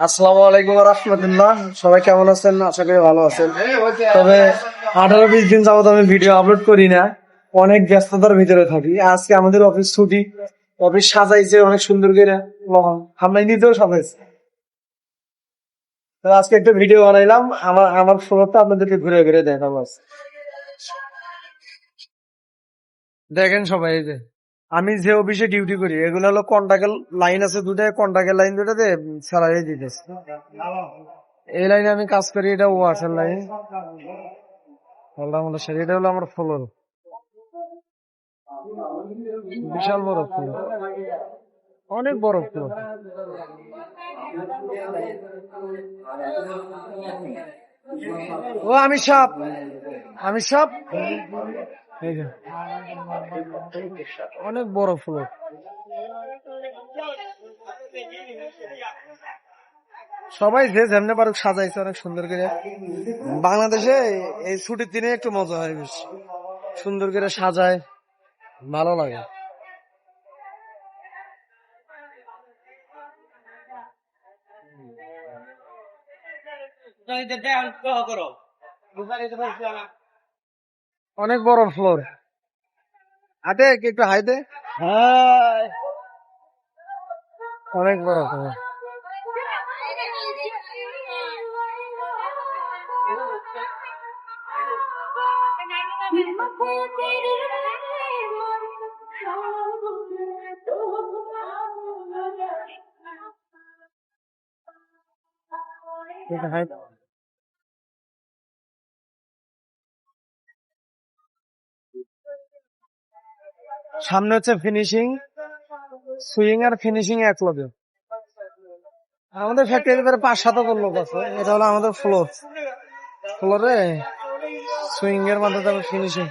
আলাইকুম রহমতুল্লাহ। সবাই কেমন আছেন? আশা করি ভালো আছেন। তবে আঠারো বিশ দিন যাবত আমি ভিডিও আপলোড করি না। অনেক ব্যস্ততার ভিতরে থাকি। আজকে আমাদের অফিস ছুটি। অফিস সাজাইছে অনেক সুন্দর করে। আমরা নিজেও সাজাইছে। আজকে একটা ভিডিও বানাইলাম। আমার আমার ফ্লোরটা আপনাদেরকে ঘুরে ঘুরে দেখাবো। দেখেন সবাই যে। আমি যে অফিসে ডিউটি করি, এগুলো হলো কন্টাক্টের লাইন আছে দুটো কন্টাক্টের লাইন দুটাতে স্যালারি দিতেছে। এই লাইনে আমি কাজ করি, এটা ওয়াশার লাইন আল্লাহ সেটা এটা হলো আমার ফ্লোর বিশাল বড় ফ্লোর অনেক বড় ফ্লোর ও, আমি সাপ। আমি যে অনেক বড় ফ্লোর সবাই যে যেমনে পারুক সাজাইছে, অনেক সুন্দর করে। বাংলাদেশে এই ছুটির দিনে একটু মজা হয় বেশি। সুন্দর করে সাজায়, ভালো লাগে। অনেক বড় ফ্লোর হাতে কি একটু হাই দে। হাই। অনেক বড় ফ্লোর হাই সামনে হচ্ছে ফিনিশিং সুইং আর ফিনিশিং এক লগে। আমাদের ফ্যাক্টরির পাঁচ সাত লোক আছে। এটা হলো আমাদের ফ্লোর ফ্লোরে সুইং এর মাধ্যমে ফিনিশিং